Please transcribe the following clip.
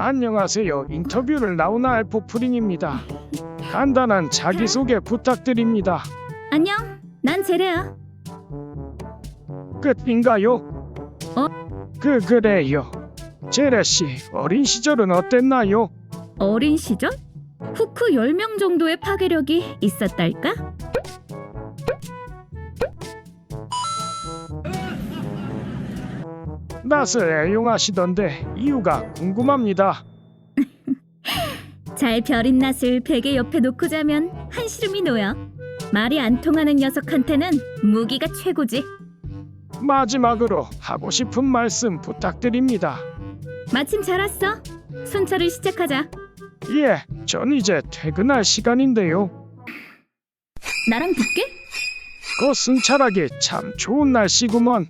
안녕하세요. 인터뷰를 나오나 알포프린입니다. 간단한 자기소개 부탁드립니다. 안녕, 난 제레야. 끝인가요? 어? 그 그래요. 제레 씨 어린 시절은 어땠나요? 어린 시절? 후크 10명 정도의 파괴력이 있었달까? 낯을 애용하시던데 이유가 궁금합니다. 잘 벼린 낫을 베개 옆에 놓고 자면 한시름이 놓여. 말이 안 통하는 녀석한테는 무기가 최고지. 마지막으로 하고 싶은 말씀 부탁드립니다. 마침 잘 왔어. 순찰을 시작하자. 예, 전 이제 퇴근할 시간인데요. 나랑 붙게? 그 순찰하기 참 좋은 날씨구먼.